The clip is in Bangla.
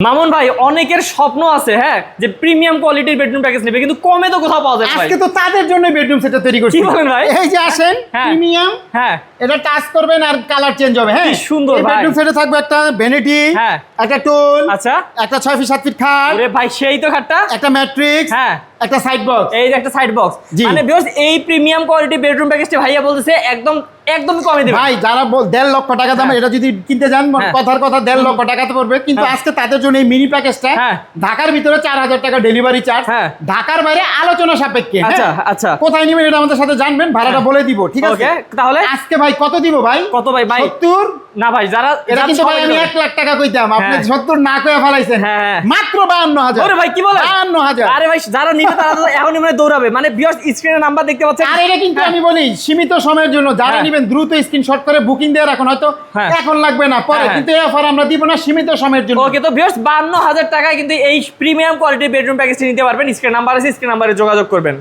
মামুন ভাই অনেকের স্বপ্ন আছে হ্যাঁ যে প্রিমিয়াম কোয়ালিটির বেডরুম প্যাকেজ নেবে কিন্তু কমে তো কোথাও পাওয়া যায় আজকে তো তাদের জন্য বেডরুম সেটটা তৈরি করছি কি বলেন ভাই? এই যে আসেন। প্রিমিয়াম হ্যাঁ এটা টাচ করবেন আর কালার চেঞ্জ হবে হ্যাঁ সুন্দর ভাই। বেডরুম সেটে থাকবে একটা ভ্যানিটি হ্যাঁ। একটা টুল আচ্ছা একটা 6 ফিট 7 ফিট খাট আরে ভাই সেই তো খাটটা একটা ম্যাট্রিক্স হ্যাঁ একটা সাইড বক্স এই যে একটা সাইড বক্স মানে বিকজ এই প্রিমিয়াম কোয়ালিটি বেডরুম প্যাকেজটা ভাইয়া বলতেছে একদম একদম কমে দিবে ভাই যারা বল দেড় লক্ষ টাকা দাম হ্যাঁ। এটা যদি কিনতে যান হ্যাঁ। কথার কথা দেড় লক্ষ টাকাতে পড়বে কিন্তু হ্যাঁ। আজকে তাদের জন্য এই মিনি প্যাকেজটা। ঢাকার ভিতরে চার হাজার টাকা ডেলিভারি চার্জ। ঢাকার বাইরে আলোচনা সাপেক্ষে? আচ্ছা, আচ্ছা। কোথায় নেবেন এটা আমাদের সাথে জানবেন ভাড়াটা। বলে দিব ঠিক আছে ওকে তাহলে আজকে ভাই কত দিব ভাই কত ভাই ভাই সত্তর না ভাই যারা এটা কিন্তু ভাই আমি নেবে। এক লাখ টাকা কইতাম আপনি। সত্তর না কয়ে ফেলাইছেন। মাত্র বাহান্ন হাজার ওরে ভাই কি বলে বাহান্ন হাজার আরে ভাই যারা নিবে তারা এখনই মানে দৌড়াবে মানে স্ক্রিনের নাম্বার দেখতে পাচ্ছেন আর এটা কিন্তু। আমি বলি সীমিত সময়ের জন্য যারা হ্যাঁ। নেবেন দ্রুত স্ক্রিনশট করে বুকিং দিয়ে রাখুন হয়তো হ্যাঁ। এখন লাগবে না পরে হ্যাঁ। কিন্তু এই অফার আমরা দিব না সীমিত সময়ের জন্য ওকে তো ভিউয়ার্স 52000 টাকায় কিন্তু এই প্রিমিয়াম কোয়ালিটির বেডরুম প্যাকেজটি নিতে পারবেন স্ক্রিন নাম্বার আছে স্ক্রিন নাম্বারে যোগাযোগ করবেন